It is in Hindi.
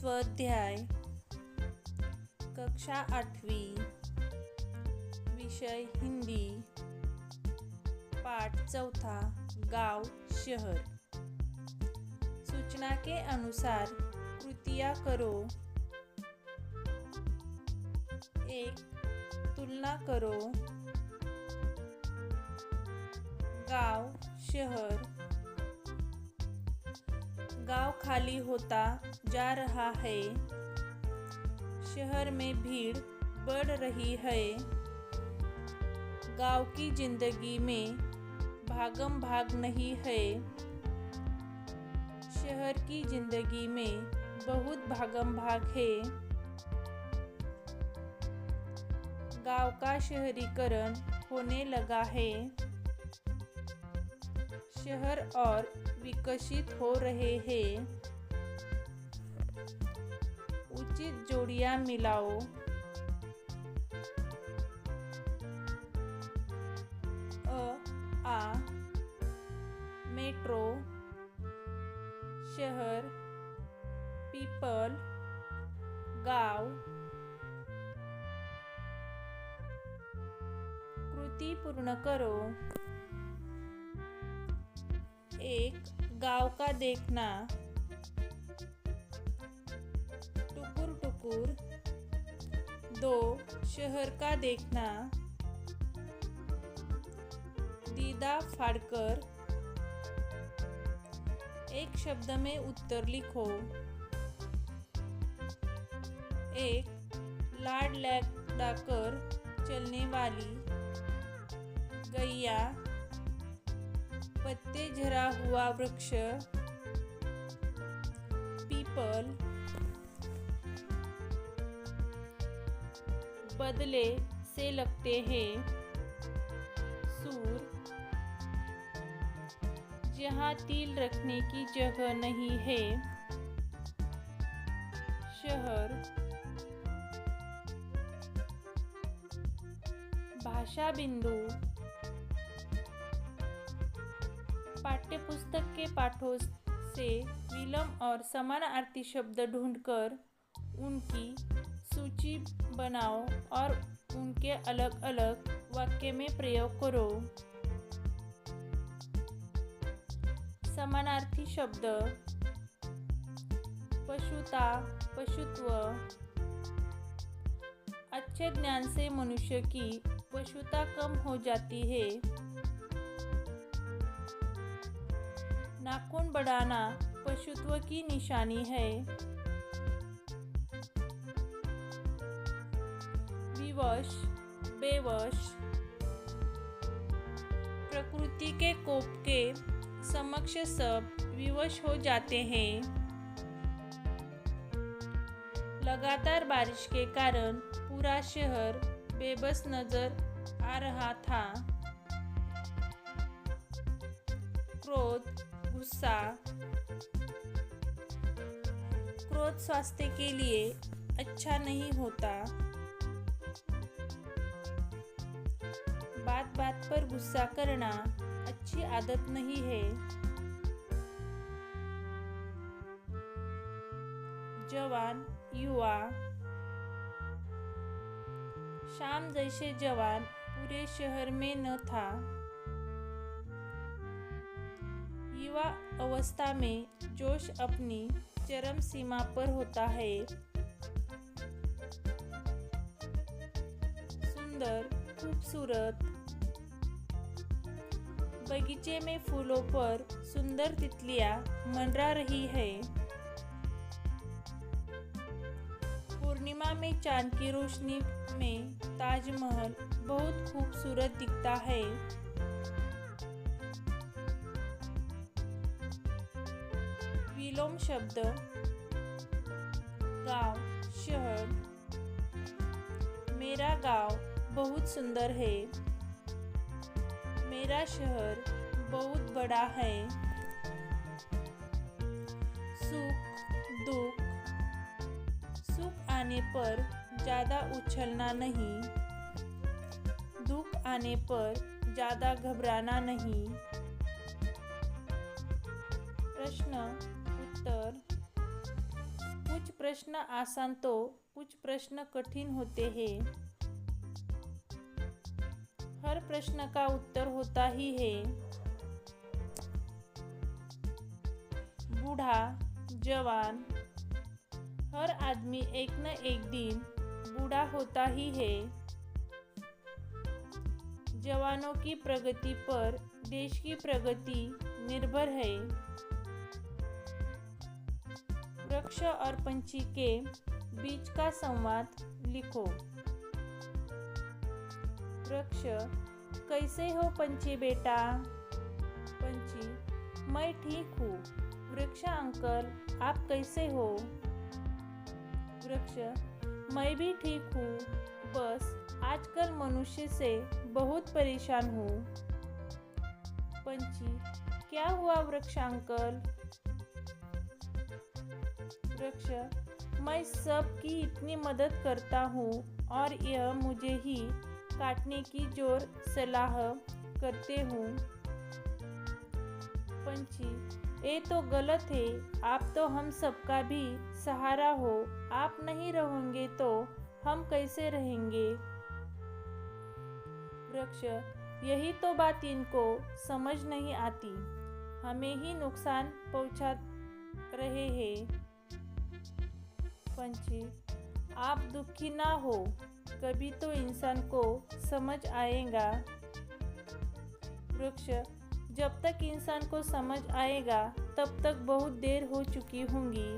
स्वाध्याय कक्षा आठवी विषय हिंदी पाठ चौथा गाव शहर. सूचना के अनुसार कृतियाँ करो। एक तुलना करो। गाव शहर. खाली होता जा रहा है। शहर में भीड़ बढ़ रही है। गाँव की ज़िंदगी में भागम भाग नहीं है। शहर की ज़िंदगी में बहुत भागम भाग है। गाँव का शहरीकरण होने लगा है। शहर और विकसित हो रहे हैं। उचित जोड़ियाँ मिलाओ। अ, आ, मेट्रो, शहर, पीपल, गाँव। कृति पूर्ण करो। एक गाँव का देखना। टुकुर टुकुर। दो शहर का देखना। दीदा फाड़कर। एक शब्द में उत्तर लिखो। एक लाड लैडाकर चलने वाली। गैया पत्ते झरा हुआ वृक्ष, पीपल बदले से लगते हैं। सूर, जहाँ तिल रखने की जगह नहीं है। शहर भाषा बिंदु पाठ्यपुस्तक के पाठों से विलम और समानार्थी शब्द ढूंढकर उनकी सूची बनाओ और उनके अलग अलग वाक्य में प्रयोग करो। समानार्थी शब्द पशुता, पशुत्व। अच्छे ज्ञान से मनुष्य की पशुता कम हो जाती है। नाखून बढ़ाना पशुत्व की निशानी है। विवश, बेवश, प्रकृति के कोप के समक्ष सब विवश हो जाते हैं। लगातार बारिश के कारण पूरा शहर बेबस नज़र आ रहा था। क्रोध गुस्सा, क्रोध स्वास्थ्य के लिए अच्छा नहीं होता। बात बात पर गुस्सा करना अच्छी आदत नहीं है। जवान, युवा। शाम जैसे जवान पूरे शहर में न था। युवा अवस्था में जोश अपनी चरम सीमा पर होता है। सुंदर, खूबसूरत बगीचे में फूलों पर सुंदर तितलियाँ मंडरा रही है। पूर्णिमा में चाँद की रोशनी में ताजमहल बहुत खूबसूरत दिखता है। विलोम शब्द गाँव शहर। मेरा गाँव बहुत सुंदर है। मेरा शहर बहुत बड़ा है। सुख, दुख। सुख आने पर ज़्यादा उछलना नहीं। दुख आने पर ज़्यादा घबराना नहीं। प्रश्न प्रश्न आसान तो कुछ प्रश्न कठिन होते हैं। हर प्रश्न का उत्तर होता ही है। बूढ़ा, जवान, हर आदमी एक न एक दिन बूढ़ा होता ही है। जवानों की प्रगति पर देश की प्रगति निर्भर है। वृक्ष और पंछी के बीच का संवाद लिखो। वृक्ष कैसे हो पंछी बेटा? पंछी मैं ठीक हूँ। वृक्ष अंकल, आप कैसे हो? वृक्ष मैं भी ठीक हूँ। बस आजकल मनुष्य से बहुत परेशान हूँ। पंछी क्या हुआ वृक्ष अंकल? वृक्ष मैं सबकी इतनी मदद करता हूँ और यह मुझे ही काटने की ज़ोर सलाह करते हूँ। पंछी, ये तो गलत है। आप तो हम सबका भी सहारा हो। आप नहीं रहोगे तो हम कैसे रहेंगे? वृक्ष, यही तो बात इनको समझ नहीं आती। हमें ही नुकसान पहुँचा रहे हैं। पंछी। आप दुखी ना हो, कभी तो इंसान को समझ आएगा। वृक्ष, जब तक इंसान को समझ आएगा, तब तक बहुत देर हो चुकी होंगी।